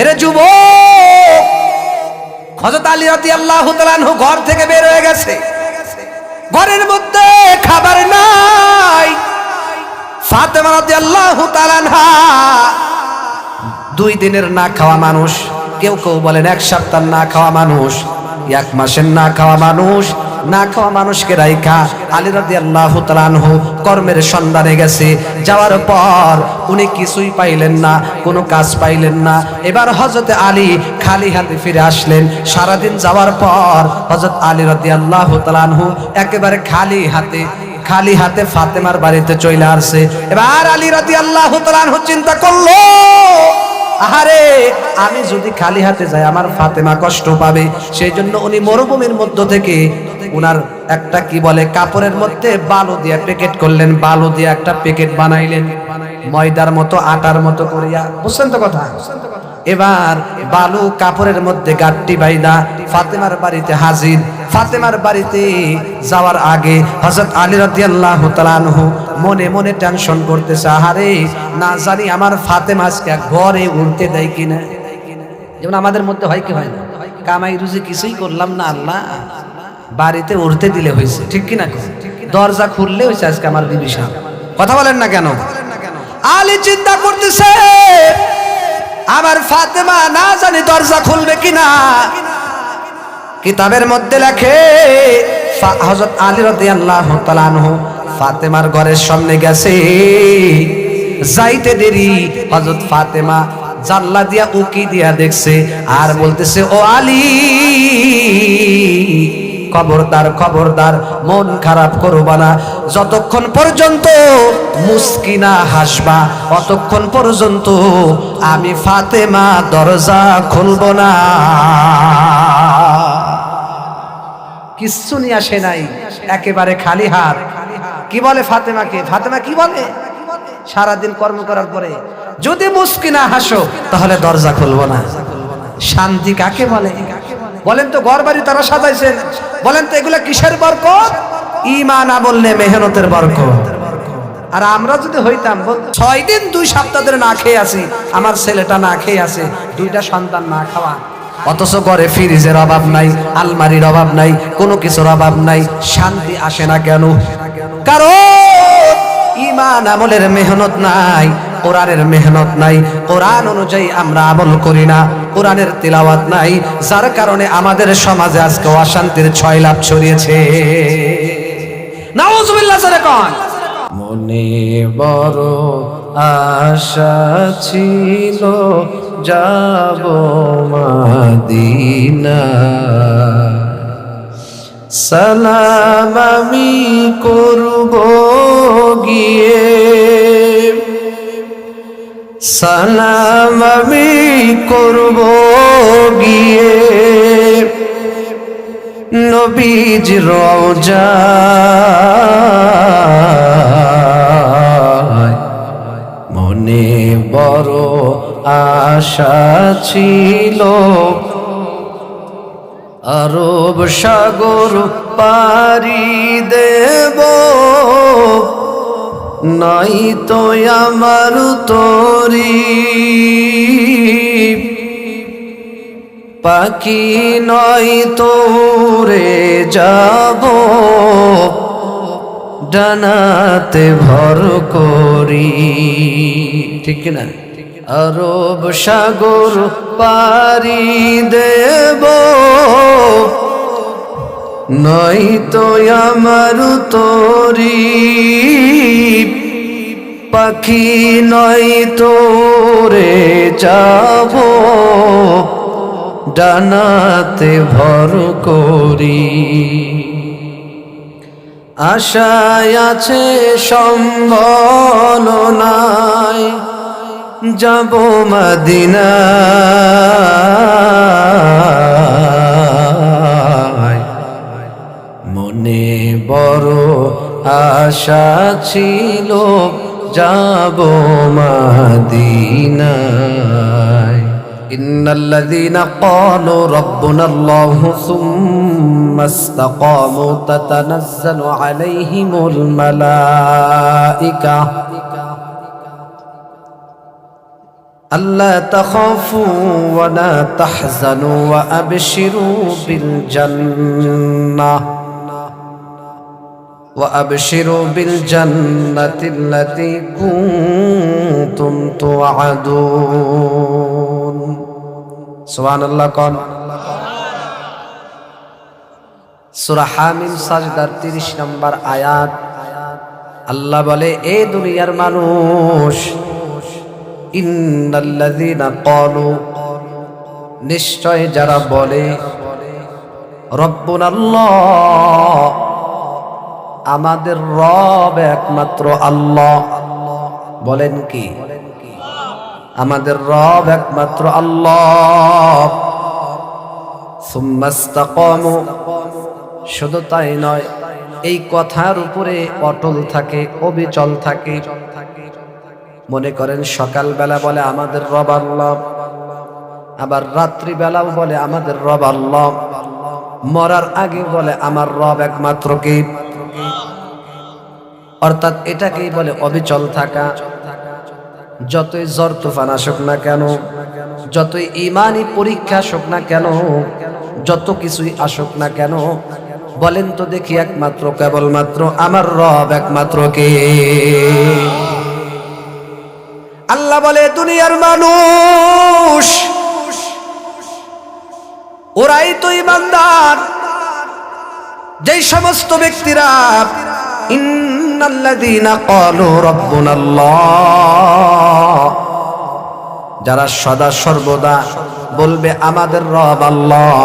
এরে যুব হজরত আলী রাতি আল্লাহ ঘর থেকে বের হয়ে গেছে। ঘরের মধ্যে খাবার নাই। ফাতেমা রাতি আল্লাহ দুই দিনের না খাওয়া মানুষ, কেউ কেউ বলেন এক সপ্তাহ না খাওয়া মানুষ, এক মাসের না খাওয়া মানুষ না খাওয়া মানুষকে রাইখা। আলী রাদি আল্লাহ তালানহু কর্মের সন্ধানে গেছে। যাওয়ার পর উনি কিছুই পাইলেন না, কোনো কাজ পাইলেন না। এবার হজরত আলী খালি হাতে ফিরে আসলেন। সারাদিন যাওয়ার পর হজরত আলী রাদি আল্লাহ তালানহু একেবারে খালি হাতে খালি হাতে ফাতেমার বাড়িতে চলে আসছে। এবার আলী রাদি আল্লাহ চিন্তা করল, আহারে, আমি যদি খালি হাতে যাই আমার ফাতেমা কষ্ট পাবে। সেই জন্য উনি মরুভূমির মধ্য থেকে উনার একটা কি বলে, কাপড়ের মধ্যে বালু দিয়ে প্যাকেট করলেন, বালু দিয়ে একটা প্যাকেট বানাইলেন, ময়দার মতো, আটার মতো করিয়া। বুঝছেন তো কথা? এবার বালু কাপড়ের মধ্যে গাট্টি বাইদা ফাতেমার বাড়িতে হাজির। ফাতেমার বাড়িতে যাওয়ার আগে হজরত আলী রাদিয়াল্লাহু তাআলাহু মনে মনে টেনশন করতেছে, আহারে, না জানি আমার ফাতেমা আজকে ঘরে উঠতে দেয় কিনা? যেমন আমাদের মধ্যে হয় কি হয় না? কামাই রুজি কিছুই করলাম না, আল্লাহ। বাড়িতে উঠতে দিলে হয়েছে। ঠিক কিনা দরজা খুললে হয়েছে আজকে আমার বিবি সাহেব। কথা বলেন না কেন? আলী চিন্তা করতেছে, আমার ফাতেমা না জানি দরজা খুলবে কিনা। কিতাবের মধ্যে লেখে হজরত আলী রদি আল্লাহ ফাতেমার ঘরের সামনে গেছে। যাইতে দেরি হজরত ফাতেমা জাল্লা দিয়া উকি দিয়া দেখছে আর বলতেছে, ও আলী খবরদার খবরদার, মন খারাপ করবা না। যতক্ষণ পর্যন্ত মুস্কিনা হাসবা, অতক্ষণ পর্যন্ত আমি ফাতেমা দরজা খুলব না। কিচ্ছু নিয়ে আসে নাই, একেবারে খালি হাত। কি বলে ফাতেমাকে? ফাতেমা কি বলে? সারাদিন কর্ম করার পরে যদি মুস্কিনা হাসো, তাহলে দরজা খুলবো না। শান্তি কাকে বলে? বলেন তো ঘর বাড়ি তারা সাজাইছেন। বলেন তো, এগুলা কিসের বরকত? ইমান বললে মেহনতের বরকত। আর আমরা যদি হইতাম ছয় দিন দুই সপ্তাহ ধরে না খেয়ে আছি, আমার ছেলেটা না খেয়ে আছে, দুইটা সন্তান না খাওয়া। অথচ ঘরে ফ্রিজের অভাব নাই, আলমারির অভাব নাই, কোনো কিছুর অভাব নাই, শান্তি আসে না কেন? কারণ ইমান আমলের মেহনত নাই কোরআনের মেহনত নাই, কোরআন অনুযায়ী আমরা আমল করি না, কোরআনের তিলাওয়াত নাই, যার কারণে আমাদের সমাজে আজকে অশান্তির ছয় লাভ ছড়িয়েছে। স্যার কন। মনে বড় আশা ছিল, যাব মাদিনা। সালাম আমি করব গিয়ে। সালাম আমি করব গিয়ে। নবীজ রওজা। মনে বড় আশা ছিল। আরব সাগর পারি দেব। নাই তো আমার তরি। পাখি নয় তোরে যাব। ডানাতে ভর করি। ঠিক না? আরব সাগর পারি দেব। নয় তো আমার তোরি পাখি নয় তোরে যাব ডানাতে ভর করি। আশায় আছে সম্বল নাই, যাব মদিনা ছিল যাব মদিনায় إن الذين قالوا ربنا الله ثم استقاموا تتنزل عليهم الملائكة ألا تخافوا ولا تحزنوا وأبشروا بالجنة وأبشروا بالجنة التي كنتم توعدون سبحان الله قال সূরা হামিম সাজদার 30 নম্বর আয়াত আল্লাহ বলে এ দুনিয়ার মানুষ ইন্নাল্লাযীনা ক্বালু নিশ্চয় যারা বলে রব্বুনাল্লাহ আমাদের রব একমাত্র আল্লাহ। বলেন কি? আমাদের রব একমাত্র আল্লাহ। শুধু তাই নয়, এই কথার উপরে অটল থাকে, অবিচল থাকে। মনে করেন সকালবেলা বলে আমাদের রব আল্লাহ, আবার রাত্রিবেলাও বলে আমাদের রব আল্লাহ। মরার আগে বলে আমার রব একমাত্র কে? অর্থাৎ এটাকেই বলে অবিচল থাকা। যতই জ্বর তুফান আসুক না কেন, যতই ইমানই পরীক্ষা আসুক না কেন, যত কিছুই আসুক না কেন, বলেন তো দেখি একমাত্র, কেবলমাত্র আমার রব একমাত্র কে? আল্লাহ বলে, দুনিয়ার মানুষ, ওরাই তো ইমানদার। যেই সমস্ত ব্যক্তিরা ইন্নাল্লাযীনা ক্বালু রাব্বুনাল্লাহ। যারা সদা সর্বদা বলবে, আমাদের রব আল্লাহ।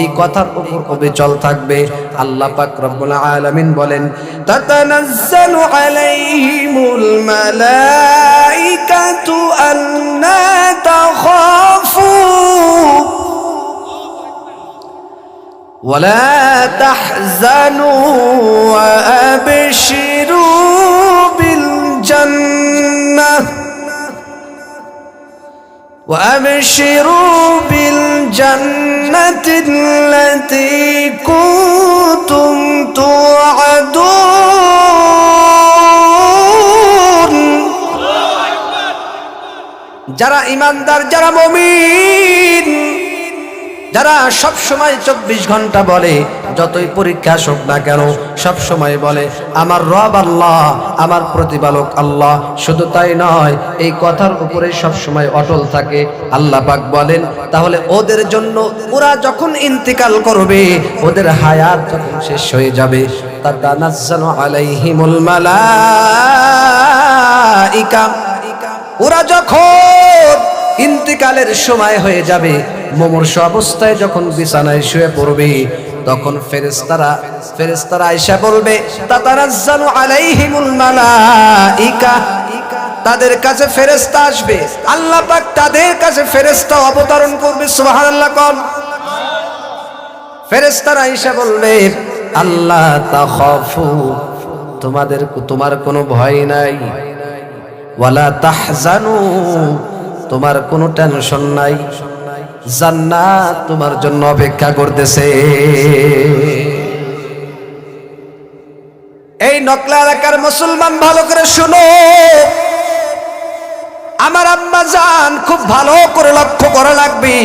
এই কথার উপর অবিচল থাকবে। আল্লাহ পাক রব্বুল আলামিন বলেন, তাতানাজ্জালু আলাইহিমুল মালাইকাতু আল্লা তাখাফু। ولا تحزنوا وأبشروا بالجنة وأبشروا بالجنة التي كنتم توعدون. جرى إيمان دار جرى مؤمن. যারা সব সময় চব্বিশ ঘণ্টা বলে, যতই পরীক্ষা আসুক না কেন, সব সময় বলে, আমার রব আল্লাহ, আমার প্রতিপালক আল্লাহ। শুধু তাই নয়, এই কথার উপরে সব সময় অটল থাকে। আল্লাহ পাক বলেন, তাহলে ওদের জন্য ওরা যখন ইন্তিকাল করবে, ওদের হায়াত যখন শেষ হয়ে যাবে। তাতানাজ্জালু আলাইহিমুল মালাইকা। ওরা যখন ইন্তিকালের সময় হয়ে যাবে মুমূর্ষ অবস্থায় যখন বিছানায় শুয়ে পড়বে, তখন ফেরেশতারা ফেরেশতারা আয়েশা বলবে তাতানাজ্জালু আলাইহিমুল মালাইকা। তাদের কাছে ফেরেশতা আসবে। আল্লাহ পাক তাদের কাছে ফেরেশতা অবতরণ করবে, সুবহানাল্লাহ কোন। ফেরেশতারা আয়েশা বলবে, আল্লাহ তাখাফু, তোমাদের তোমার কোনো ভয় নাই। ওয়ালা তাহজানু, তোমার কোনো টেনশন নাই। জান্নাত তোমার জন্য অপেক্ষা করতেছে। এই নকলা এলাকার মুসলমান ভালো করে শুনো। আমার আম্মা যান খুব ভালো করে লক্ষ্য করা লাগবে।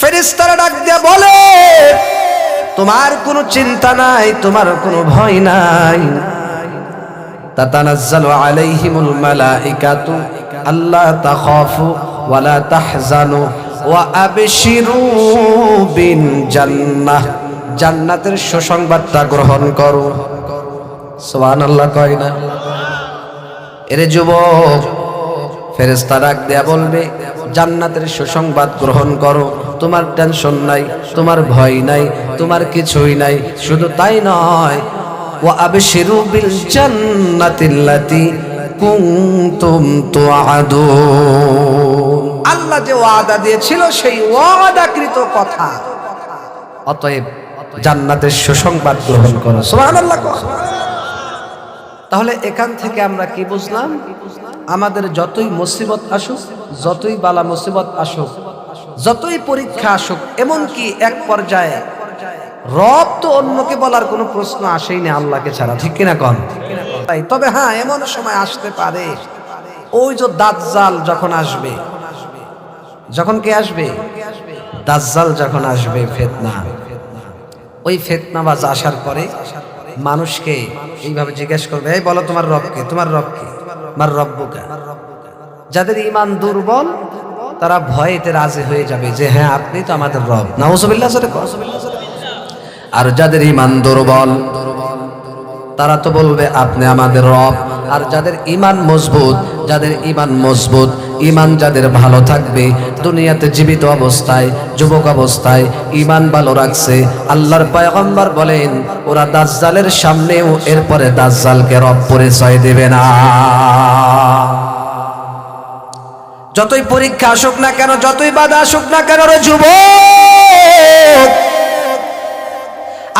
ফেরিস্তারা ডাক দিয়ে বলে, তোমার কোনো চিন্তা নাই, তোমার কোনো ভয় নাই। তাতানাজ্জালু আলাইহিমুল মালাইকাতু, আল্লাহ তাখাফু ওয়ালা তাহজানু ওয়া বিন জান্নাতের সুসংবাদটা গ্রহণ করো। সুবহানাল্লাহ কয় না। এরে যুবক ডাক দেয়া বলবে, জান্নাতের সুসংবাদ গ্রহণ করো। তোমার টেনশন নাই, তোমার ভয় নাই, তোমার কিছুই নাই, শুধু তাই নয়। ও আবে বিল জান্নাতিল্লাতি আল্লাহ যে ওয়াদা দিয়েছিল, সেই ওয়াদাকৃত কথা। অতএব জান্নাতের সুসংবাদ গ্রহণ করো। সুবহানাল্লাহ তাহলে এখান থেকে আমরা কি বুঝলাম? আমাদের যতই মুসিবত আসুক, যতই বালা মুসিবত আসুক, যতই পরীক্ষা আসুক, এমনকি এক পর্যায়ে রব তো অন্যকে বলার কোনো প্রশ্ন আসেই না আল্লাহকে ছাড়া, ঠিক কিনা কন? তাই, তবে হ্যাঁ এমন সময় আসতে পারে। ওই যে দাজ্জাল যখন আসবে, যখন কে আসবে? দাজ্জাল যখন আসবে, ফেতনা। ওই ফেতনাবাজ আসার পরে মানুষকে এইভাবে জিজ্ঞেস করবে, এই বলো তোমার রবকে তোমার রবকে আমার রব্বুকা? যাদের ইমান দুর্বল, তারা ভয়েতে রাজি হয়ে যাবে যে হ্যাঁ আপনি তো আমাদের রব। নাউজুবিল্লাহ সাথে আর যাদের ইমান দুর্বল, তারা তো বলবে, আপনি আমাদের রব। আর যাদের ইমান মজবুত, যাদের ইমান মজবুত ইমান যাদের ভালো থাকবে, দুনিয়াতে জীবিত অবস্থায়, যুবক অবস্থায় ইমান ভালো রাখছে। আল্লাহর পয়গম্বর বলেন, ওরা দাজ্জালের সামনেও এরপরে দাজ্জালকে রব পরিচয় দেবে না। যতই পরীক্ষা আসুক না কেন, যতই বাধা আসুক না কেন যুবক।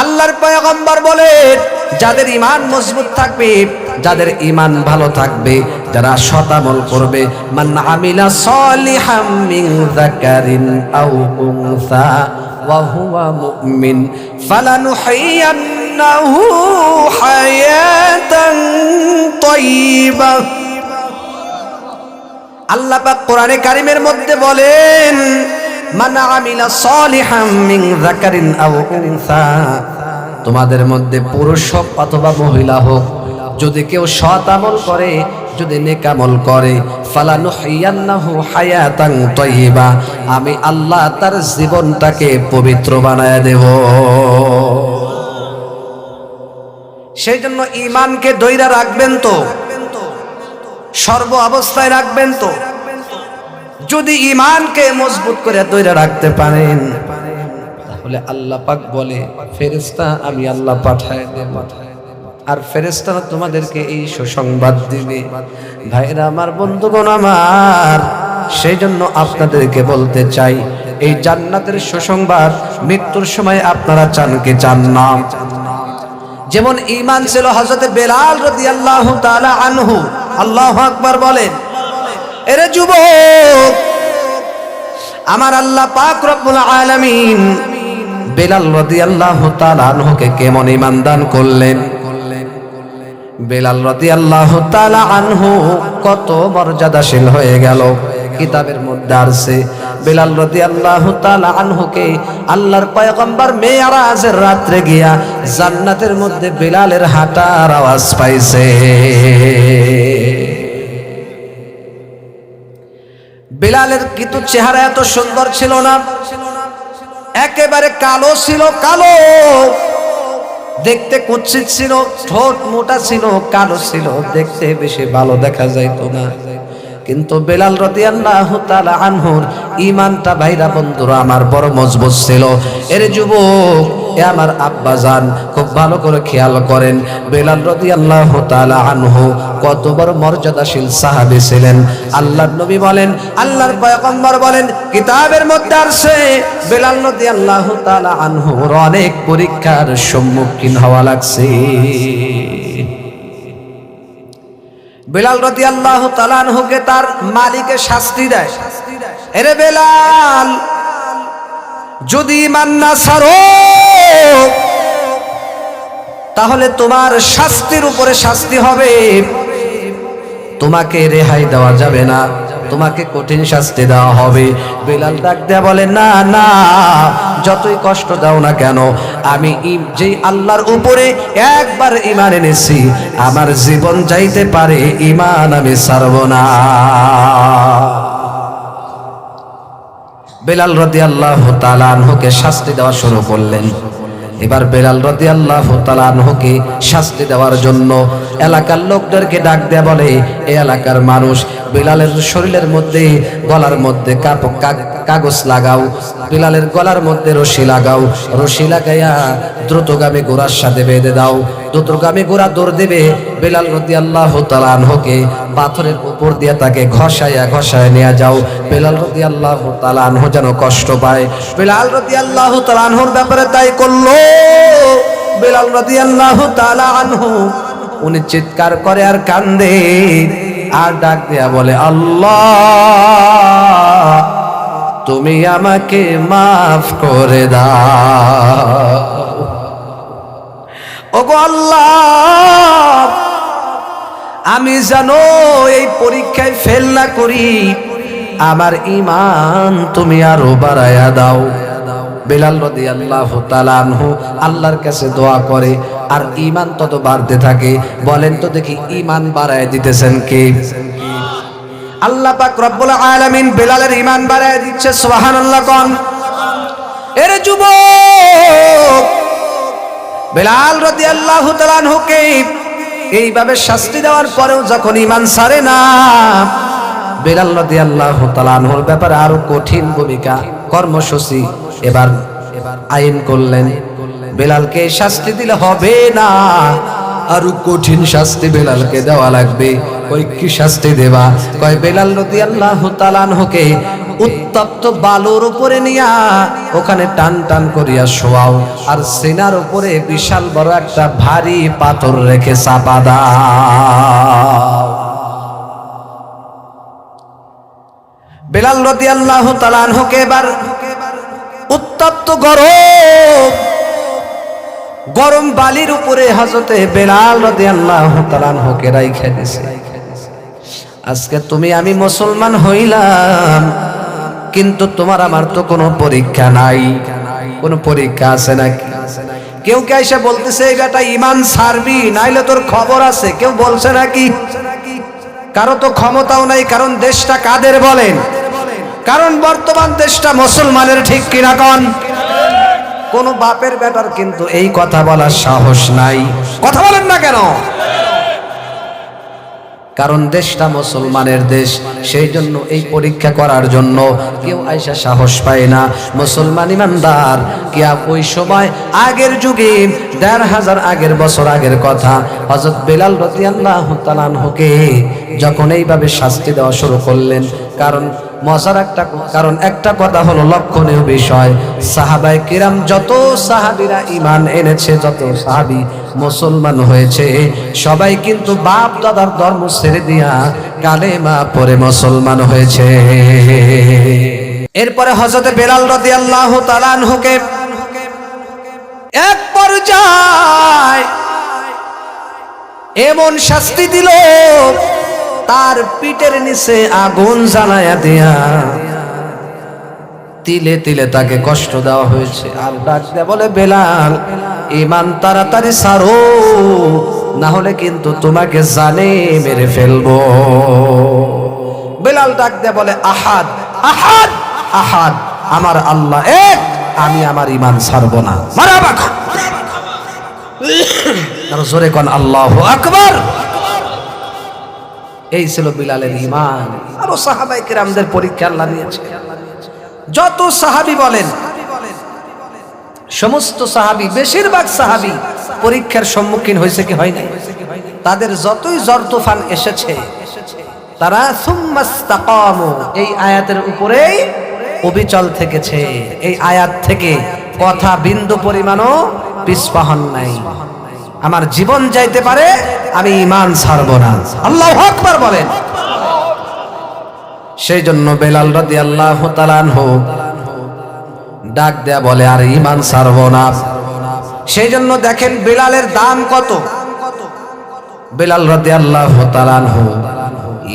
আল্লাহর পয়গম্বর বলেন যাদের ইমান মজবুত থাকবে, যাদের ইমান ভালো থাকবে, যারা শতামল করবে, মান আমিলা সলিহাম মিন যাকারিন আও উনসা ওয়া হুয়া মুমিন, ফালানুহিয়ান্নাহু হায়াতান তাইয়্যিবা আল্লাহ পাক কোরআনে কারিমের মধ্যে বলেন তোমাদের মধ্যে পুরুষ হোক অথবা মহিলা হোক, যদি কেউ সৎ আমল করে, যদি নেকামল করে ফালানুহিয়ান্নাহু হায়াতান তাইয়্যিবা আমি আল্লাহ তার জীবনটাকে পবিত্র বানায় দেব। সেই জন্য ইমানকে দৈরা রাখবেন তো, সর্ব অবস্থায় রাখবেন তো। যদি ইমানকে মজবুত করে দৈরা রাখতে পারেন। তাহলে আল্লাহ পাক বলে ফেরেস্তা আমি আল্লাহ পাঠায় দে দেব। আর ফেরেস্তারা তোমাদেরকে এই সুসংবাদ দিবে। ভাইরা আমার, বন্ধুগণ আমার সেই জন্য আপনাদেরকে বলতে চাই, এই জান্নাতের সুসংবাদ মৃত্যুর সময় আপনারা চান কি চান না? যেমন ইমান ছিল হজরত বেলাল রদি আল্লাহ আনহু, আল্লাহ আকবার বলেন এরে যুবক, আমার আল্লাহ পাক রব্বুল আলামিন বেলাল রদি আল্লাহ আনহুকে কেমন ইমান দান করলেন? বেলাল রদি আল্লাহ আনহু কত মর্যাদাশীল হয়ে গেল, কিতাবের মধ্যে আসছে, বেলাল রদি আল্লাহ আনহুকে আল্লাহর পয়গম্বর মেয়ারাজের রাত্রে গিয়া জান্নাতের মধ্যে বেলালের হাঁটার আওয়াজ পাইছে। বেলালের কিন্তু চেহারা এত সুন্দর ছিল না। একেবারে কালো ছিল, কালো। দেখতে কুচ্ছিত ছিল, ঠোঁট মোটা ছিল, কালো ছিল। দেখতে বেশি ভালো দেখা যাইতো না। কিন্তু বেলাল রতি আল্লাহ আনহুর ইমানটা ভাইরা বন্ধুরা আমার বড় মজবুত ছিল। এর যুবক, এ আমার আব্বা যান খুব ভালো করে খেয়াল করেন। বেলাল রতি আল্লাহ আনহু কত বড় মর্যাদাশীল সাহাবী ছিলেন। আল্লাহর নবী বলেন, আল্লাহর পয়গম্বর বলেন, কিতাবের মধ্যে আসছে, বেলাল রতি আল্লাহ আনহুর অনেক পরীক্ষার সম্মুখীন হওয়া লাগছে। বেলাল রতি আল্লাহ তালানহুকে তার মালিকে শাস্তি দেয়। এরে বেলাল, যদি মান্না সারো তাহলে তোমার শাস্তির উপরে শাস্তি হবে। তোমাকে রেহাই দেওয়া যাবে না। তোমাকে কঠিন শাস্তি দেওয়া হবে। বেলাল ডাক দেয়া বলে, না না, যতই কষ্ট দাও না কেন, আমি যে আল্লাহর উপরে একবার ইমান এনেছি, আমার জীবন যাইতে পারে ইমান আমি ছাড়ব না। বেলাল রদি আল্লাহ তালানহকে শাস্তি দেওয়া শুরু করলেন। এবার বেলাল রদি আল্লাহ তালানহকে শাস্তি দেওয়ার জন্য এলাকার লোকদেরকে ডাক দেয়া বলে, এ এলাকার মানুষ বেলালের শরীরের মধ্যে, গলার মধ্যে কাগজ লাগাও। বিলালের গলার মধ্যে রশি লাগাও। রশি লাগাইয়া দ্রুতগামী গোড়ার সাথে বেঁধে দাও। দ্রুতগামী গোড়া দৌড় দেবে। বেলাল রদি আল্লাহ তালানহকে পাথরের উপর দিয়ে তাকে ঘষাইয়া ঘষায় নিয়ে যাও। বেলাল রদি আল্লাহ তালানহ যেন কষ্ট পায়। বেলাল রদি আল্লাহ তালানহর ব্যাপারে তাই করল। বেলাল রদি আল্লাহ তালানহু উনি চিৎকার করে আর কান্দে। আর ডাক দেয়া বলে, আল্লাহ, তুমি আমাকে মাফ করে দাও। ওগো আল্লাহ, আমি জানো এই পরীক্ষায় ফেল না করি, আমার ইমান তুমি আরও বাড়ায়া দাও। বেলাল রদি আল্লাহ তালানহু আল্লাহর কাছে দোয়া করে, আর ইমান তত বাড়তে থাকে। বলেন তো দেখি ইমান বাড়ায় দিতেছেন কে? আল্লাহ পাক রব্বুল আলামিন বেলালের ইমান বাড়ায় দিচ্ছে, সুবহানাল্লাহ কোন। এর যুবক, বেলাল রাদিয়াল্লাহু তাআলা আনহুকে এইভাবে শাস্তি দেওয়ার পরেও যখন ইমান সারে না, বেলাল রাদিয়াল্লাহু তাআলা আনহুর ব্যাপারে আরও কঠিন ভূমিকা, কর্মসূচি এবার আইন করলেন। বেলালকে শাস্তি দিলে হবে না। আরও কঠিন শাস্তি বেলালকে দেওয়া লাগবে। ওই কি শাস্তি দেবা? কয় বেলাল নদী আল্লাহ তালানহকে উত্তপ্ত বালুর উপরে নিয়া ওখানে টান টান করিয়া শোয়াও। আর সেনার উপরে বিশাল বড় একটা ভারী পাথর রেখে চাপা দাও। বেলাল রদি আল্লাহ তালানহকে এবার উত্তপ্ত গরম। গরম বালির উপরে হজরতে বেলাল রদি আল্লাহ তালানহকে রাইখা দিছে। আজকে তুমি আমি মুসলমান হইলাম, কিন্তু তোমার আমার তো কোনো পরীক্ষা নাই। কোনো পরীক্ষা আছে নাকি? কেউ কে এসে বলতেছে, এই বেটা ইমান সারবি নাইলে তোর খবর আছে। কেউ বলছে নাকি? কারও তো ক্ষমতাও নাই, কারণ দেশটা কাদের বলেন? কারণ বর্তমান দেশটা মুসলমানের ঠিক কিনা কন? কোন বাপের বেটার কিন্তু এই কথা বলার সাহস নাই। কথা বলেন না কেন? কারণ দেশটা মুসলমানের দেশ, সেই জন্য এই পরীক্ষা করার জন্য কেউ আইসা সাহস পায় না। মুসলমান ইমানদার কি ওই সময় আগের যুগে, দেড় হাজার আগের বছর আগের কথা হজরত বেলাল রতি আল্লাহ তালানহকে যখন এইভাবে শাস্তি দেওয়া শুরু করলেন কারণ মজার একটা কারণ একটা কথা হলো লক্ষণীয় বিষয়। সাহাবাই কিরাম যত সাহাবিরা ইমান এনেছে, যত সাহাবি মুসলমান হয়েছে, সবাই কিন্তু বাপ দাদার ধর্ম ছেড়ে দিয়া কালেমা পরে মুসলমান হয়েছে। এরপরে হজরতে বেলাল রদি আল্লাহ তালানহুকে এক পর্যায় এমন শাস্তি দিল তার পিঠের নিচে আগুন জ্বালায়া দেয়া তিলে তিলে তাকে কষ্ট দেওয়া হয়েছে। আর ডাক দেয়া বলে, বেলাল ইমান তাড়াতাড়ি সারো না হলে কিন্তু তোমাকে জানে মেরে ফেলব। বেলাল ডাক দেয়া বলে, আহাদ আহাদ আহাদ, আমার আল্লাহ এক, আমি আমার ইমান ছাড়বো না। মারা জোরে কন, আল্লাহ আকবার। এই ছিল বিলালের ইমান আরও সাহাবাই কিরামদের পরীক্ষা আল্লাহ নিয়েছে যত সাহাবি বলেন, সমস্ত সাহাবি, বেশিরভাগ সাহাবি পরীক্ষার সম্মুখীন হয়েছে কি হয় নাই? তাদের যতই জ্বর তুফান এসেছে, তারা এই আয়াতের উপরেই অবিচল থেকেছে। এই আয়াত থেকে কথা বিন্দু পরিমাণও পিছপাহন নাই। আমার জীবন যাইতে পারে, আমি ইমান ছাড়বো না। আল্লাহ আকবার বলেন। সেই জন্য বেলাল রাদি আল্লাহ হোক ডাক দেয়া বলে, আর ইমান ছাড়বো না। সেই জন্য দেখেন বেলালের দাম কত? বেলাল রাদি আল্লাহ হোক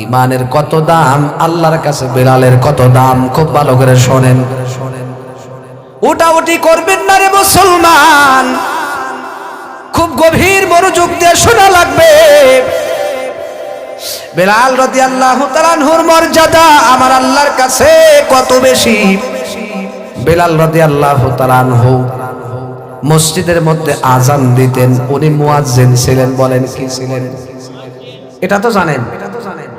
ইমানের কত দাম? আল্লাহর কাছে বেলালের কত দাম? খুব ভালো করে শোনেন। উটাউটি করবেন না রে মুসলমান। খুব গভীর মনোযোগ দিয়ে শোনা লাগবে। বেলাল রদি আল্লাহ তালানহুর মর্যাদা আমার আল্লাহর কাছে কত বেশি? বেলাল রদি আল্লাহ তালানহু মসজিদের মধ্যে আজান দিতেন। উনি মুয়াজ্জিন ছিলেন, বলেন কি ছিলেন? এটা তো জানেন। এটা তো জানেন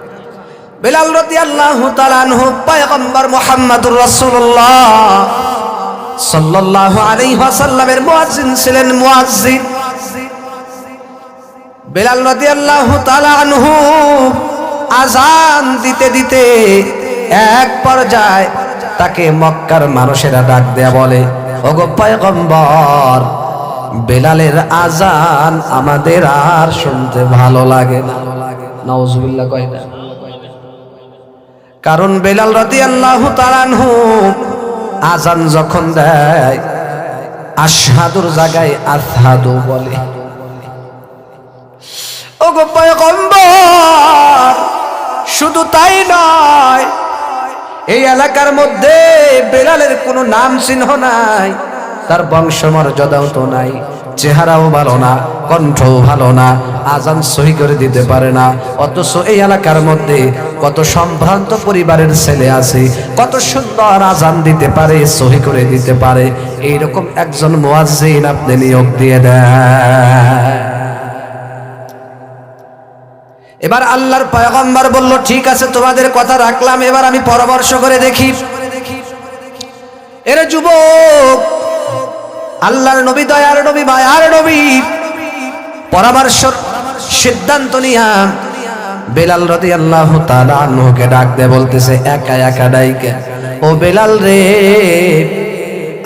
বেলাল রদি আল্লাহ তালানহু পয়গম্বর মুহাম্মদুর রাসূলুল্লাহ। সাল্লাল্লাহু আলাইহি ওয়াসাল্লামের মুয়াজ্জিন ছিলেন মুয়াজ্জিন। বেলাল রাদিয়াল্লাহু তাআলা আনহু আজান দিতে দিতে এক পর্যায়ে তাকে মক্কার মানুষেরা ডাক দেয়া বলে, ওগো পয়গম্বর, বেলালের আজান আমাদের আর শুনতে ভালো লাগে না। নাউজুবিল্লাহ কয় না। কারণ বেলাল রাদিয়াল্লাহু তাআলা আনহু আজান যখন দেয়, আশহাদুর জায়গায় আসাদু বলে। ও গো পয়গম্বর, শুধু তাই নয়, এই এলাকার মধ্যে বেড়ালের কোনো নাম চিহ্ন নাই, তার বংশমর্যাদাও তো নাই, চেহারাও ভালো না, কণ্ঠও ভালো না, আজান সহি করে দিতে পারে না। অথচ এই এলাকার মধ্যে কত সম্ভ্রান্ত পরিবারের ছেলে আছে, কত সুন্দর আজান দিতে পারে, সহি করে দিতে পারে। এইরকম একজন মোয়াজ্জিন আপনি নিয়োগ দিয়ে দেন। এবার আল্লাহর পয়গম্বর বলল, ঠিক আছে, তোমাদের কথা রাখলাম, এবার আমি পরামর্শ করে দেখি। এর যুবক, আল্লাহর নবী দয়ার নবী, মায়ার নবী, পরামর্শ, সিদ্ধান্ত নিয়া বেলাল রদি আল্লাহ তালুকে ডাক দে বলতেছে, একা একা ডাইকে। ও বেলাল রে,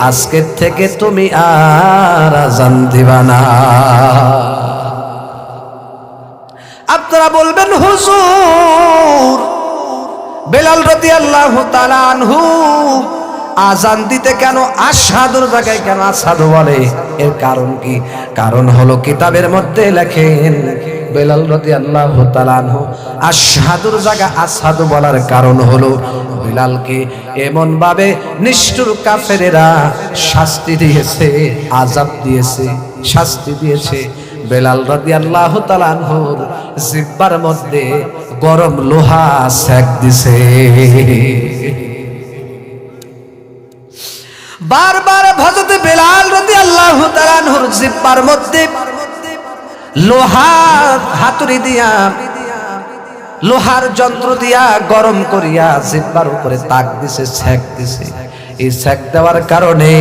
আজকের থেকে তুমি আর আজান দিবা না। আপনারা বলবেন, হুজুর, বেলাল রতি আল্লাহ আনহু আজান দিতে কেন আসাদুর জায়গায় কেন আসাদু বলে? এর কারণ কি? কারণ হলো কিতাবের মধ্যে লেখেন, বেলাল রতি আল্লাহ তালানহু আসাদুর জায়গা আসাদু বলার কারণ হলো বেলালকে এমন ভাবে নিষ্ঠুর কাফেরেরা শাস্তি দিয়েছে, আজাব দিয়েছে, শাস্তি দিয়েছে। বেলাল রাদি আল্লাহ তালানহুর জিব্বার মধ্যে গরম লোহা সেক দিছে। বারবার ভজতে বেলাল রাদি আল্লাহ তালানহুর জিব্বার মধ্যে লোহা হাতুড়ি দিয়া লোহার যন্ত্র দিয়া গরম করিয়া জিব্বার উপরে তাক দিছে সেক দিছে। এই সেক দেওয়ার কারণে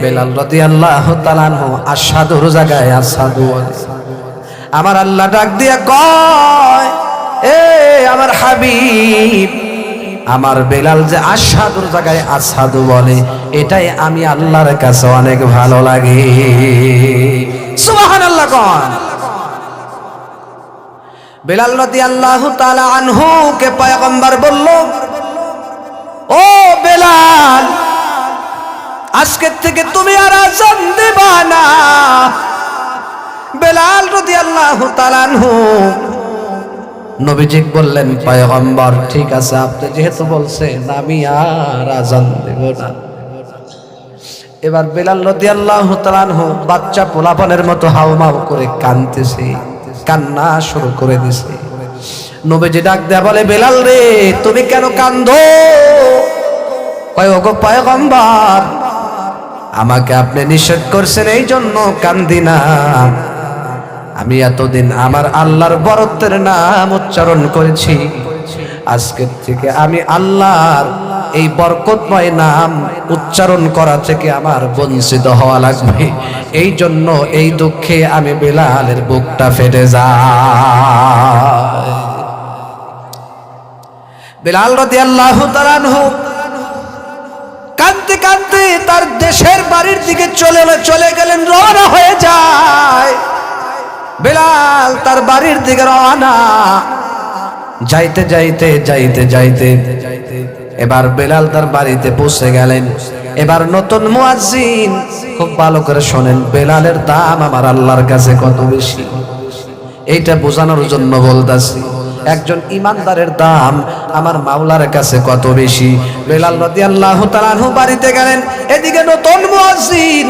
বেলাল রদি আল্লাহ তালানহ আসাদুর জায়গায় আসাদু। আমার আল্লাহ ডাক দিয়া কয়, এ আমার হাবিব, আমার বেলাল যে আসাদুর জায়গায় আসাদু বলে। এটাই আমি আল্লাহর কাছে অনেক ভালো লাগে। সুবাহান আল্লাহ কন। বেলাল রদি আল্লাহ তালা আনহু কে পয়গম্বর বলল, ও বেলাল আজকের থেকে তুমি আর আজান দেবা না। বেলাল রদি আল্লাহ তালানহু নবীজি বললেন, পয়গম্বর, ঠিক আছে, আপনি যেহেতু বলছেন, আমি আর আজান দেব না। এবার বেলাল রদি আল্লাহ তালানহু বাচ্চা পোলাপনের মতো হাউমাউ করে কানতেছে কান্না শুরু করে দিছে। নবীজি ডাক দেয়া বলে, বেলাল রে, তুমি কেন কান্দো? কয়, ওগো পয়গম্বর, আমাকে আপনি নিষেধ করছেন এই জন্য কান্দি না। আমি এতদিন আমার আল্লাহর বরত্বের নাম উচ্চারণ করেছি। আজকের থেকে আমি আল্লাহর এই বরকতময় নাম উচ্চারণ করা থেকে আমার বঞ্চিত হওয়া লাগবে। এই জন্য এই দুঃখে আমি বেলালের বুকটা ফেটে যায়। বেলাল রদি আল্লাহ কানতে কানতে তার দেশের বাড়ির দিকে চলে চলে গেলেন, রওনা হয়ে যায়। বেলাল তার বাড়ির দিকে রওনা যাইতে যাইতে যাইতে যাইতে। এবার বেলাল তার বাড়িতে পৌঁছে গেলেন। এবার নতুন মুয়াজ্জিন খুব ভালো করে শোনেন, বেলালের দাম আমার আল্লাহর কাছে কত বেশি? এইটা বোঝানোর জন্য বলতাছি, একজন ইমানদারের দাম আমার মাওলার কাছে কত বেশি? বেলাল রদি আল্লাহ তালানহু বাড়িতে গেলেন, এদিকে নতুন মুয়াজ্জিন,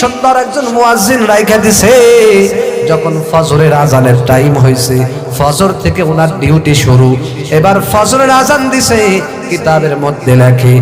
সুন্দর একজন মুয়াজ্জিন রাইখা দিছে। যখন ফজরের আজানের টাইম হয়েছে, ফজর থেকে ওনার ডিউটি শুরু। এবার ফজরের আজান দিছে, কিতাবের মধ্যে লেখে